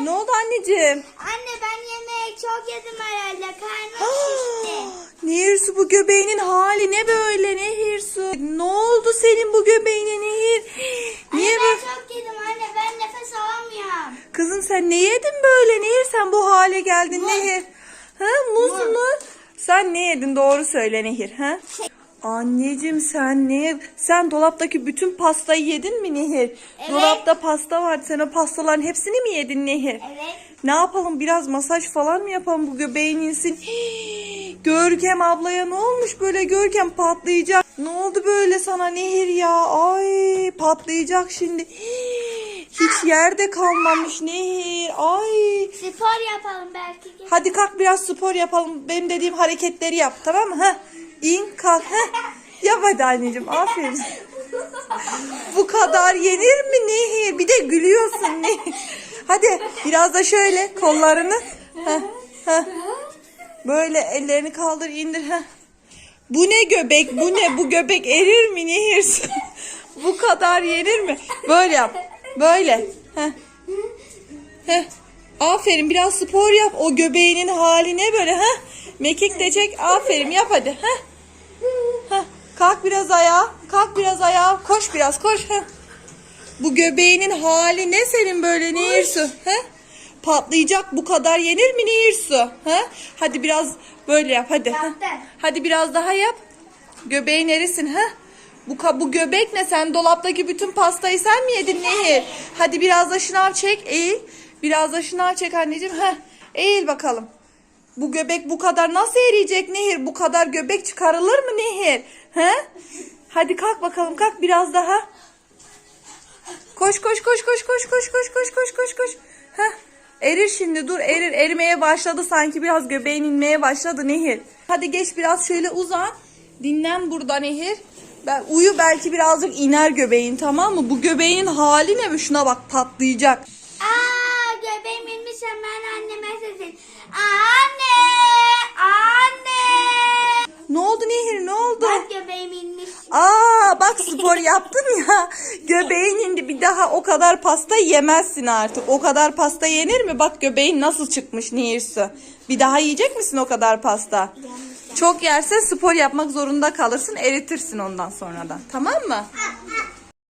Ne oldu anneciğim? Anne ben yemeği çok yedim herhalde. Karnım şişti. Nehir su bu göbeğinin hali ne böyle Nehir su? Ne oldu senin bu göbeğine Nehir? Niye Anne ben çok yedim anne. Ben nefes alamıyorum. Kızım sen ne yedin böyle Nehir sen bu hale geldin Nehir? Ha muz Muz. mu? Sen ne yedin doğru söyle Nehir ha? Anneciğim sen ne? Sen dolaptaki bütün pastayı yedin mi Nehir? Evet. Dolapta pasta vardı. Sen o pastaların hepsini mi yedin Nehir? Evet. Ne yapalım biraz masaj falan mı yapalım bu göbeğin insin? Hii, Görkem ablaya ne olmuş böyle Görkem patlayacak. Ne oldu böyle sana Nehir ya? Ay patlayacak şimdi. Hii, Hiç yerde kalmamış Nehir. Ay. Spor yapalım belki. Hadi kalk biraz spor yapalım. Benim dediğim hareketleri yap tamam mı? Heh. İn kalk. Heh. Yap hadi anneciğim aferin. Bu kadar yenir mi Nehir? Bir de gülüyorsun Nehir. Hadi biraz da şöyle kollarını. Heh, heh. Böyle ellerini kaldır indir. Heh. Bu ne göbek? Bu ne? Bu göbek erir mi Nehir? Bu kadar yenir mi? Böyle yap. Böyle. Heh. Heh. Aferin biraz spor yap. O göbeğinin haline böyle. Heh. Mekik de çek. Aferin yap hadi. Heh. Heh. Kalk biraz ayağa. Kalk biraz ayağa. Koş biraz koş. Heh. Bu göbeğinin hali ne senin böyle Nehir su? Heh. Patlayacak bu kadar yenir mi Nehir su? Heh. Hadi biraz böyle yap hadi. Heh. Hadi biraz daha yap. Göbeğin erisin ha? Bu, bu göbek ne? Sen dolaptaki bütün pastayı sen mi yedin Nehir? Hadi biraz da şınav çek. Eğil. Biraz da şınav çek anneciğim. Heh. Eğil bakalım. Bu göbek bu kadar nasıl eriyecek Nehir? Bu kadar göbek çıkarılır mı Nehir? He? Hadi kalk bakalım kalk biraz daha. Koş koş koş koş koş koş koş koş koş koş koş. Heh. Erir şimdi dur erir erimeye başladı sanki biraz göbeğin inmeye başladı Nehir. Hadi geç biraz şöyle uzan. Dinlen burada Nehir. Ben uyu belki birazcık iner göbeğin tamam mı? Bu göbeğin hali ne mi? Şuna bak patlayacak. Aa göbeğim inmiş hemen anneme sesin. Anne! Anne! Ne oldu Nehir ne oldu? Bak göbeğim inmiş. Aa bak spor yaptın ya. Göbeğin indi bir daha o kadar pasta yemezsin artık. O kadar pasta yenir mi? Bak göbeğin nasıl çıkmış Nehirsu. Bir daha yiyecek misin o kadar pasta? Çok yersen spor yapmak zorunda kalırsın. Eritirsin ondan sonradan. Tamam mı?